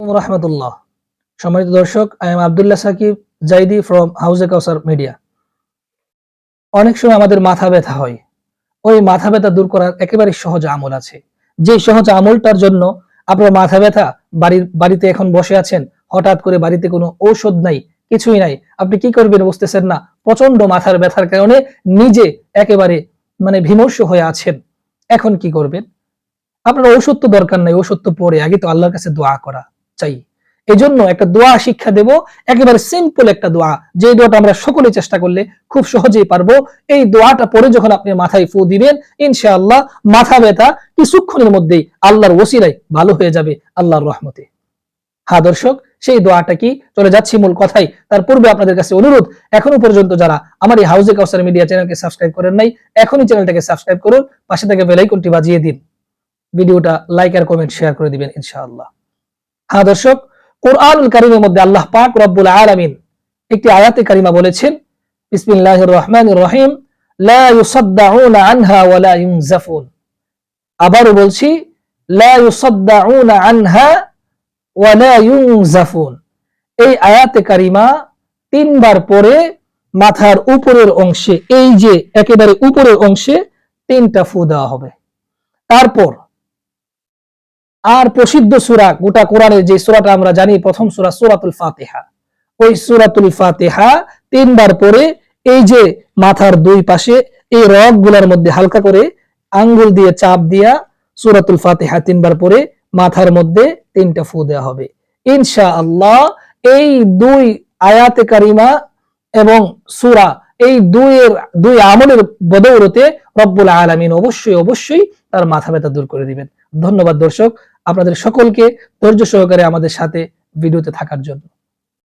রহমতুল্লাহ। সম্মানিত দর্শক I am Abdullah Sakib, Zaidi from হাউজে কাউসার মিডিয়া অনেক সময় আমাদের মাথা ব্যথা হয়। ওই মাথা ব্যথা দূর করার একেবারে সহজ আমল আছে। যে সহজ আমলটার জন্য আপনার মাথা ব্যথা, বাড়ির, বাড়িতে এখন বসে আছেন, হঠাৎ করে বাড়িতে কোনো ঔষধ নাই, কিছুই নাই, আপনি কি করবেন বুঝতেছেন না? প্রচণ্ড মাথার ব্যথার কারণে নিজে একেবারে মানে বিমর্ষ হয়ে আছেন। এখন কি করবেন? আপনার ঔষধ তো দরকার নাই ওষুধ তো পরে, আগে তো আল্লাহর কাছে দোয়া করা। চাই। এজন্য একটা দোয়া শিক্ষা দেব, একেবারে সিম্পল একটা দোয়া। যে দোয়াটা আমরা সকলে চেষ্টা করলে খুব সহজেই পারব, এই দোয়াটা পরে যখন আপনি মাথায় ফু দিবেন, ইনশাআল্লাহ মাথা ব্যথা কিছুক্ষণের মধ্যেই আল্লাহর ওসিলায় ভালো হয়ে যাবে আল্লাহর রহমতে। হ্যাঁ দর্শক, সেই দোয়াটা কি? চলে যাচ্ছি মূল কথাই তার পূর্বে আপনাদের কাছে অনুরোধ, এখনও পর্যন্ত যারা আমার এই হাউজে কাউসার মিডিয়া চ্যানেলকে সাবস্ক্রাইব করেন নাই, এখনই চ্যানেলটাকে সাবস্ক্রাইব করুন, পাশে থেকে বেলাইকনটি বাজিয়ে দিন। ভিডিওটা লাইক আর কমেন্ট শেয়ার করে দিবেন, ইনশাআল্লাহ। হ্যাঁ দর্শক, কোরআনুল কারিমের মধ্যে আল্লাহ পাক রব্বুল আলামিন একটি আয়াতে কারিমা বলেছেন, বিসমিল্লাহির রহমানির রহিম, লা ইউসাদ্দাউনা আনহা ওয়া লা ইউনজাফুন। আবারও বলছি, লা ইউসাদ্দাউনা আনহা ওয়া লা ইউনজাফুন। এই আয়াতে কারিমা তিনবার পরে মাথার উপরের অংশে, এই যে একেবারে উপরের অংশে তিনটা ফু দেওয়া হবে। তারপর আর প্রসিদ্ধ সুরা গোটা কোরআনের যে সুরাটা আমরা জানি, প্রথম সুরা সুরাতুল ফাতেহা। ওই সুরাতুল ফাতেহা তিনবার পরে এই যে মাথার দুই পাশে এই রগগুলার মধ্যে হালকা করে আঙ্গুল দিয়ে চাপ দিয়া সুরাতুল ফাতেহা তিনবার পরে মাথার মধ্যে তিনটা ফু দেওয়া হবে। ইনশা আল্লাহ এই দুই আয়াতে কারিমা এবং সুরা এই দুইয়ের দুই আমলের বদৌলতে রব্বুল আলমিন অবশ্যই অবশ্যই তার মাথা ব্যথা দূর করে দিবেন। ধন্যবাদ দর্শক। আপনাদের সকলকে ধৈর্য সহকারে আমাদের সাথে ভিডিওতে থাকার জন্য।